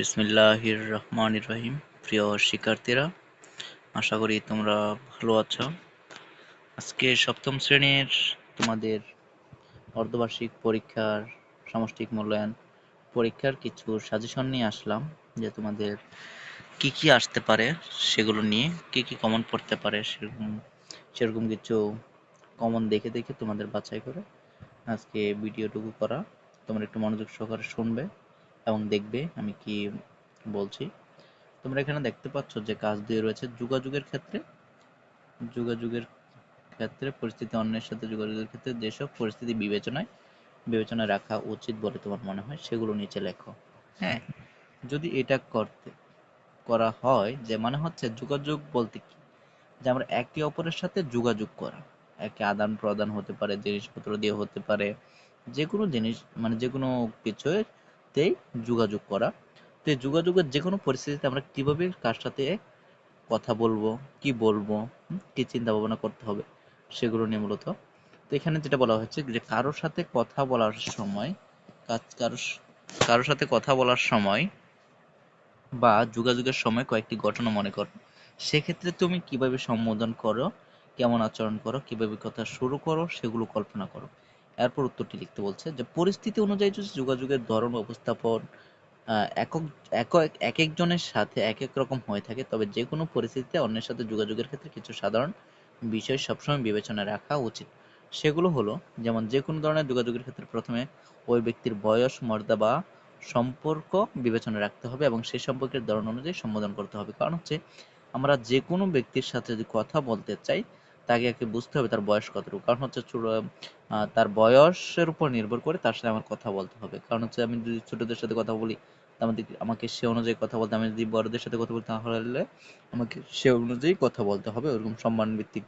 বিসমিল্লাহির রহমান রহিম প্রিয় শিক্ষার্থীরা, আশা করি তোমরা ভালো আছো। আজকে সপ্তম শ্রেণির তোমাদের অর্ধবার্ষিক পরীক্ষার সামষ্টিক মূল্যায়ন পরীক্ষার কিছু সাজেশন নিয়ে আসলাম যে তোমাদের কি কি আসতে পারে সেগুলো নিয়ে, কি কি কমন পড়তে পারে সেরকম সেরকম কিছু কমন দেখে দেখে তোমাদের বাছাই করে আজকে ভিডিওটুকু করা। তোমরা একটু মনোযোগ সহকারে শুনবে। এবং দেখবে, আমি কি বলছি? তোমরা এখানে দেখতে পাচ্ছ যে কাজ দিয়ে রয়েছে যোগাযোগের ক্ষেত্রে। যোগাযোগের ক্ষেত্রে পরিস্থিতি অন্যের সাথে যোগাযোগের ক্ষেত্রে যেসব পরিস্থিতি বিবেচনায় বিবেচনায় রাখা উচিত বলে তোমার মনে হয়, সেগুলো নিচে লেখো। হ্যাঁ যদি এটা করতে, করা হয় যে মানে হচ্ছে যোগাযোগ বলতে কি? যে আমরা একে অপরের সাথে যোগাযোগ করা। একে আদান প্রদান হতে পারে, জিনিসপত্র দিয়ে হতে পারে যে কোনো জিনিস মানে যে কোনো কিছুতেই যোগাযোগ করা। তো যোগাযোগের যে কোনো পরিস্থিতিতে আমরা কীভাবে কার সাথে কথা বলব, কি বলব কি চিন্তা ভাবনা করতে হবে, সেগুলো নিয়ে মূলত। তো এখানে যেটা বলা হয়েছে যে কারোর সাথে কথা বলার সময় কারোর কারোর সাথে কথা বলার সময় বা যোগাযোগের সময় কয়েকটি ঘটনা মনে করো। সেক্ষেত্রে তুমি কীভাবে সম্বোধন করো, কেমন আচরণ করো, কীভাবে কথা শুরু করো, সেগুলো কল্পনা করো। এরপর উত্তরটি লিখতে বলছে যে, পরিস্থিতি অনুযায়ী যদি যোগাযোগের ধরন উপস্থাপন একক একক এক একজনের সাথে এক এক রকম হয়ে থাকে, তবে যে কোনো পরিস্থিতিতে অন্যের সাথে যোগাযোগের ক্ষেত্রে কিছু সাধারণ বিষয় সবসময় বিবেচনা রাখা উচিত। সেগুলো হলো, যেমন যে কোনো ধরনের যোগাযোগের ক্ষেত্রে প্রথমে ওই ব্যক্তির বয়স, মর্যাদা বা সম্পর্ক বিবেচনা রাখতে হবে এবং সেই সম্পর্কের ধরন অনুযায়ী সম্বোধন করতে হবে। কারণ হচ্ছে, আমরা যে কোনো ব্যক্তির সাথে যদি কথা বলতে চাই তাকে আগে বুঝতে হবে তার বয়স কতটুকু। কারণ হচ্ছে তার বয়সের উপর নির্ভর করে তার সাথে আমার কথা বলতে হবে। কারণ হচ্ছে আমি যদি ছোটদের সাথে কথা বলি আমাকে সে অনুযায়ী কথা বলতে আমি যদি বড়দের সাথে কথা বলি তাহলে আমাকে সে অনুযায়ী কথা বলতে হবে। ওরকম সম্মান ভিত্তিক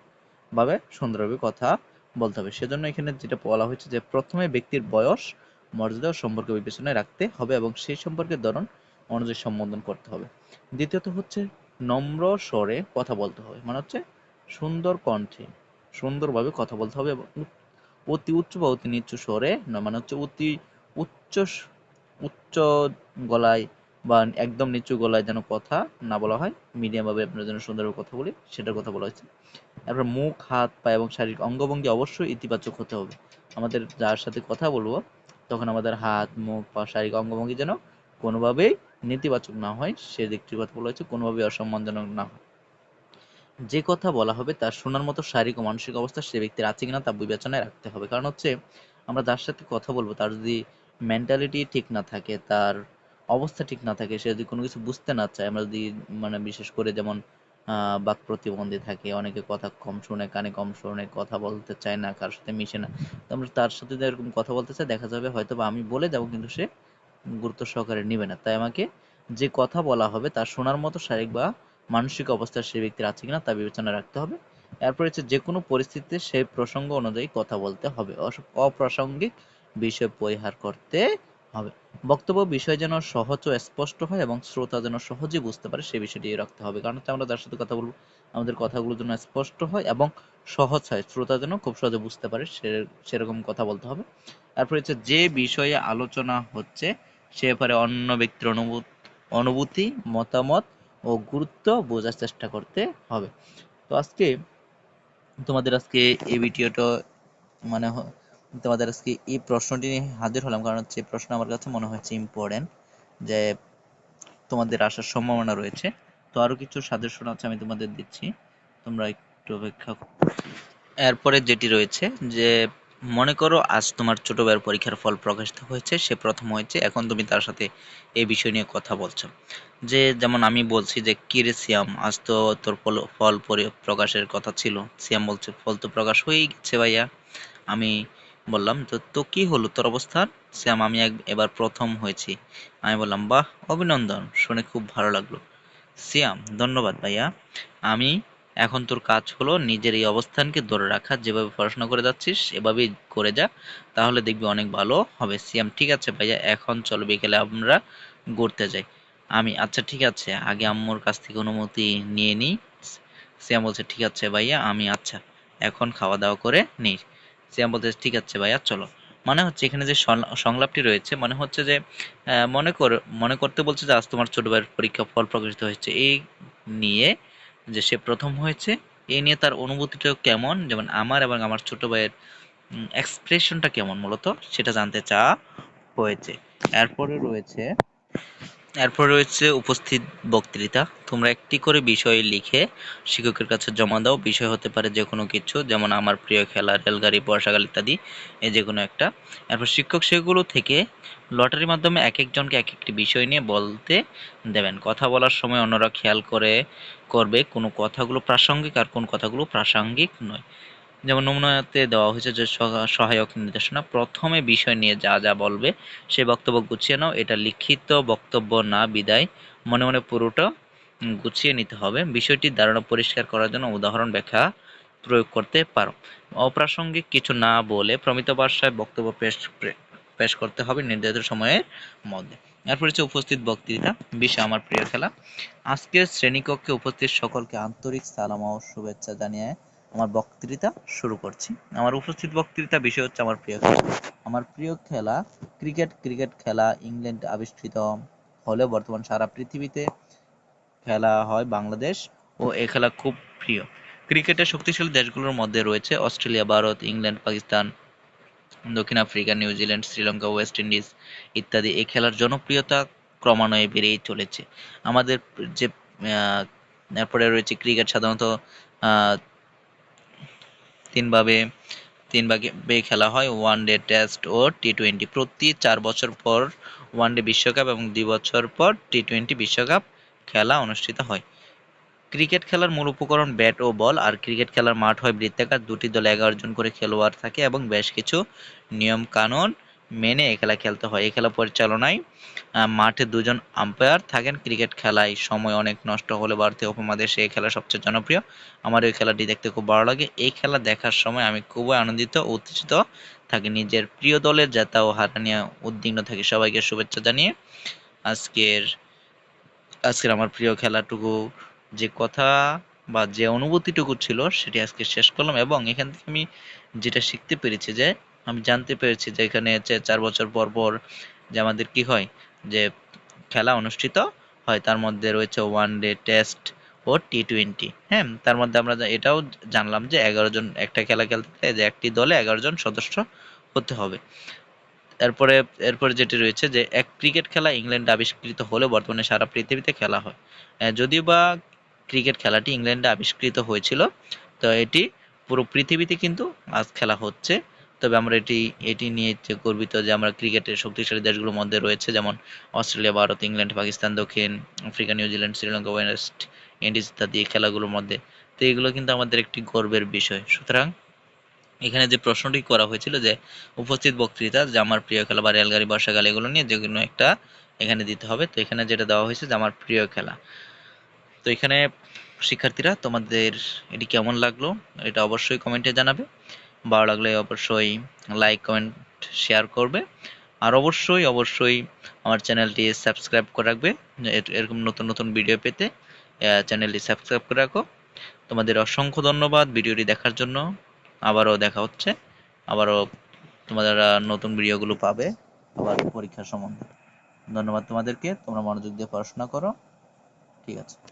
ভাবে, সুন্দরভাবে কথা বলতে হবে। সেজন্য এখানে যেটা বলা হয়েছে যে, প্রথমে ব্যক্তির বয়স, মর্যাদা ও সম্পর্ক বিবেচনায় রাখতে হবে এবং সেই সম্পর্কের ধরন অনুযায়ী সম্বোধন করতে হবে। দ্বিতীয়ত হচ্ছে নম্র স্বরে কথা বলতে হবে। মানে হচ্ছে সুন্দর কণ্ঠে, সুন্দরভাবে কথা বলতে হবে অতি উচ্চ বা অতি নিচু স্বরে মানে হচ্ছে অতি উচ্চ উচ্চ গলায় বা একদম নিচু গলায় যেন কথা না বলা হয় মিডিয়াম ভাবে আপনারা যেন সুন্দরভাবে কথা বলি, সেটার কথা বলা হয়েছে। তারপর মুখ, হাত, পা এবং শারীরিক অঙ্গভঙ্গি অবশ্যই ইতিবাচক হতে হবে। আমাদের যার সাথে কথা বলব, তখন আমাদের হাত, মুখ, পা, শারীরিক অঙ্গভঙ্গি যেন কোনোভাবেই নেতিবাচক না হয়, সে দিকটির কথা বলা হয়েছে, কোনোভাবেই অসম্মানজনক না হয়। যে কথা বলা হবে তার শোনার মতো শারীরিক ও মানসিক অবস্থা সে ব্যক্তির আছে কিনা তা বিবেচনায় রাখতে হবে। কারণ হচ্ছে, আমরা যার সাথে কথা বলব, তার যদি মেন্টালিটি ঠিক না থাকে, তার অবস্থা ঠিক না থাকে, সে যদি কোনো কিছু বুঝতে না চায়, আমরা যদি মানে বিশেষ করে যেমন বাক প্রতিবন্ধী থাকে, অনেকে কথা কম শুনে, কানে কম শুনে, কথা বলতে চায় না, কারোর সাথে মিশে না, তো আমরা তার সাথে যদি এরকম কথা বলতে চাই, দেখা যাবে হয়তো বা আমি বলে যাব কিন্তু সে গুরুত্ব সহকারে নিবে না। তাই আমাকে যে কথা বলা হবে, তার শোনার মতো শারীরিক বা মানসিক অবস্থা সেই ব্যক্তির আছে কিনা তা বিবেচনা রাখতে হবে। এরপর হচ্ছে যে কোনো পরিস্থিতিতে সেই প্রসঙ্গ অনুযায়ী কথা বলতে হবে। অপ্রাসঙ্গিক বিষয় পরিহার করতে হবে। বক্তব্য বিষয় যেন সহজ ও স্পষ্ট হয় এবং শ্রোতা যেন সহজে বুঝতে পারে সেই বিষয়টি রাখতে হবে। কারণ হচ্ছে আমরা যার সাথে কথা বলব, আমাদের কথাগুলো যেন স্পষ্ট হয় এবং সহজ হয়। শ্রোতা যেন খুব সহজে বুঝতে পারে সেরকম কথা বলতে হবে। তারপরে হচ্ছে যে বিষয়ে আলোচনা হচ্ছে সে ব্যাপারে অন্য ব্যক্তির অনুভূতি অনুভূতি, মতামত ও গুরুত্ব বোঝার চেষ্টা করতে হবে। তো আজকে তোমাদের আজকে এই ভিডিওটা মানে তোমাদের আজকে এই প্রশ্নটি নিয়ে হাজির হলাম। কারণ হচ্ছে প্রশ্ন আমার কাছে মনে হয়েছে ইম্পর্টেন্ট যে তোমাদের আসার সম্ভাবনা রয়েছে। তো আরও কিছু সাজেশন আছে আমি তোমাদের দিচ্ছি। তোমরা একটু অপেক্ষা। এরপরে যেটি রয়েছে যে মনে করো, আজ তোমার ছোট ভাইয়ের পরীক্ষার ফল প্রকাশিত হয়েছে, সে প্রথম হয়েছে, এখন তুমি তার সাথে এই বিষয় নিয়ে কথা বলছো। যে যেমন আমি বলছি যে, কি রে সিয়াম, আজ তো তোর ফল ফল পরি- প্রকাশের কথা ছিল। সিয়াম বলছে, ফল তো প্রকাশ হয়েই গেছে ভাইয়া। আমি বললাম, তো তো কি হলো? তোর অবস্থান সিয়াম, আমি এবার প্রথম হয়েছি। আমি বললাম, বাহ, অভিনন্দন, শুনে খুব ভালো লাগল। সিয়াম, ধন্যবাদ ভাইয়া। আমি এখন তোর কাজ হলো নিজের এই অবস্থানকে ধরে রাখা। যেভাবে পড়াশোনা করে যাচ্ছিস, এভাবেই করে যা, তাহলে দেখবি অনেক ভালো হবে। সিয়াম, ঠিক আছে ভাইয়া, এখন চলো বিকেলে আমরা ঘুরতে যাই। আমি আচ্ছা ঠিক আছে, আগে আম্মুর কাছ থেকে অনুমতি নিয়ে নিই। সিয়াম বলছে, ঠিক আছে ভাইয়া, আমি আচ্ছা এখন খাওয়া দাওয়া করে নিই। সিয়াম বলতে ঠিক আছে ভাইয়া, চলো। মানে হচ্ছে এখানে যে সংলাপটি রয়েছে মানে হচ্ছে যে মনে কর, মনে করতে বলছে যে, আজ তোমার ছোট ভাইয়ের পরীক্ষা ফল প্রকাশিত হয়েছে। এই নিয়ে যে সে প্রথম হয়েছে, এ নিয়ে তার অনুভূতিটা কেমন? যেমন আমার এবং আমার ছোট ভাইয়ের এক্সপ্রেশনটা কেমন মূলত? সেটা জানতে চাওয়া হয়েছে। এরপরে রয়েছে এরপর রয়েছে উপস্থিত বক্তৃতা। তোমরা একটি করে বিষয় লিখে শিক্ষকের কাছে জমা দাও। বিষয় হতে পারে যে কোনো কিছু, যেমন আমার প্রিয় খেলা, রেলগাড়ি, বর্ষাকাল ইত্যাদি এই যে কোনো একটা। এরপর শিক্ষক সেগুলো থেকে লটারির মাধ্যমে এক একজনকে এক একটি বিষয় নিয়ে বলতে দেবেন। কথা বলার সময় অন্যরা খেয়াল করে, করবে। কোনো কথাগুলো প্রাসঙ্গিক আর কোন কথাগুলো প্রাসঙ্গিক নয়। যেমন নমুনাতে দেওয়া হয়েছে যে সহা- সহায়ক নির্দেশনা, প্রথমে বিষয় নিয়ে যা যা বলবে সে বক্তব্য গুছিয়ে নাও। এটা লিখিত বক্তব্য না, বিদায়। মনে মনে পুরোটা গুছিয়ে নিতে হবে। বিষয়টির ধারণা পরিষ্কার করার জন্য উদাহরণ ব্যাখ্যা প্রয়োগ করতে পারো। অপ্রাসঙ্গিক কিছু না বলে প্রমিত ভাষায় বক্তব্য পেশ পেশ করতে হবে নির্ধারিত সময়ের মধ্যে। এরপর হচ্ছে উপস্থিত বক্তৃতা। বিষয় আমার প্রিয় খেলা। আজকের শ্রেণীকক্ষে উপস্থিত সকলকে আন্তরিক সালাম ও শুভেচ্ছা জানিয়ে আমার বক্তৃতা শুরু করছি। আমার উপস্থিত বক্তৃতা বিষয় হচ্ছে আমার প্রিয় খেলা। আমার প্রিয় খেলা ক্রিকেট। ক্রিকেট খেলা ইংল্যান্ড আবিষ্কৃত হলেও বর্তমান সারা পৃথিবীতে খেলা হয় বাংলাদেশ ও এ খেলা খুব প্রিয়। ক্রিকেটের শক্তিশালী দেশগুলোর মধ্যে রয়েছে অস্ট্রেলিয়া ভারত ইংল্যান্ড পাকিস্তান দক্ষিণ Africa New Zealand Sri Lanka West Indies ইত্যাদি। এই খেলার জনপ্রিয়তা ক্রমান্বয়ে বেড়েই চলেছে। আমাদের যে আহ, এরপরে রয়েছে ক্রিকেট সাধারণত আহ, তিন ভাবে তিন ভাগে খেলা হয় ওয়ান ডে টেস্ট ও টি টোয়েন্টি প্রতি চার বছর পর ওয়ান ডে বিশ্বকাপ এবং দুই বছর পর টি টোয়েন্টি বিশ্বকাপ খেলা অনুষ্ঠিত হয়। ক্রিকেট খেলার মূল উপকরণ ব্যাট ও বল আর ক্রিকেট খেলার মাঠ হয় বৃত্তাকার। দুটি দল এগারো জন করে খেলোয়াড় থাকে এবং বেশ কিছু নিয়ম কানুন মেনে এই খেলা খেলতে হয়। এই খেলা পরিচালনায় মাঠে দুজন আম্পায়ার থাকেন। ক্রিকেট খেলায় সময় অনেক নষ্ট হলে ভারতীয় উপমাদেশে এই খেলা সবচেয়ে জনপ্রিয়। আমার এই খেলাটি দেখতে খুব ভালো লাগে। এই খেলা দেখার সময় আমি খুবই আনন্দিত উত্তেজিত থাকি। নিজের প্রিয় দলের জেতা ও হারা নিয়ে উদ্বিগ্ন থাকি। সবাইকে শুভেচ্ছা জানিয়ে আজকের আজকের আমার প্রিয় খেলাটুকু যে কথা বা যে অনুভূতিটুকু ছিল, সেটি আজকে শেষ করলাম এবং এখান থেকে আমি যেটা শিখতে পেরেছি যে আমি জানতে পেরেছি যে এখানে হচ্ছে চার বছর পর পর যে আমাদের কি হয়, যে খেলা অনুষ্ঠিত হয়, তার মধ্যে রয়েছে ওয়ান ডে টেস্ট ও টি টোয়েন্টি হ্যাঁ তার মধ্যে আমরা এটাও জানলাম যে এগারো জন, একটা খেলা খেলতে যে একটি দলে এগারো জন সদস্য হতে হবে। এরপরে এরপরে যেটি রয়েছে যে এক ক্রিকেট খেলা ইংল্যান্ডে আবিষ্কৃত হলেও বর্তমানে সারা পৃথিবীতে খেলা হয়। যদিও বা ক্রিকেট খেলাটি ইংল্যান্ডে আবিষ্কৃত হয়েছিল, তো এটি পুরো পৃথিবীতে কিন্তু আজ খেলা হচ্ছে। তবে আমরা এটি এটি নিয়ে গর্বিত যে আমরা ক্রিকেটের শক্তিশালী দেশগুলোর মধ্যে রয়েছে, যেমন অস্ট্রেলিয়া, ভারত, ইংল্যান্ড, পাকিস্তান, দক্ষিণ Africa New Zealand Sri Lanka, West Indies ইত্যাদি খেলাগুলোর মধ্যে। তো এগুলো কিন্তু আমাদের একটি গর্বের বিষয়। সুতরাং এখানে যে প্রশ্নটি করা হয়েছিল যে উপস্থিত বক্তৃতা, যে আমার প্রিয় খেলা বা রেলগাড়ি বর্ষাকাল, এগুলো নিয়ে যে কোনো একটা এখানে দিতে হবে। তো এখানে যেটা দেওয়া হয়েছে যে আমার প্রিয় খেলা। তো এখানে শিক্ষার্থীরা, তোমাদের এটি কেমন লাগল, এটা অবশ্যই কমেন্টে জানাবে। ভালো লাগলে অবশ্যই লাইক কমেন্ট শেয়ার করবে। আর অবশ্যই অবশ্যই আমার চ্যানেলটি সাবস্ক্রাইব করে রাখবে। এর- এরকম নতুন নতুন ভিডিও পেতে চ্যানেলটি সাবস্ক্রাইব করে রাখো। তোমাদের অসংখ্য ধন্যবাদ ভিডিওটি দেখার জন্য। আবারও দেখা হচ্ছে। আবারও তোমাদের নতুন ভিডিওগুলো পাবে আবার পরীক্ষার সম্বন্ধে। ধন্যবাদ তোমাদেরকে। তোমরা মনোযোগ দিয়ে পড়াশোনা করো। ঠিক আছে।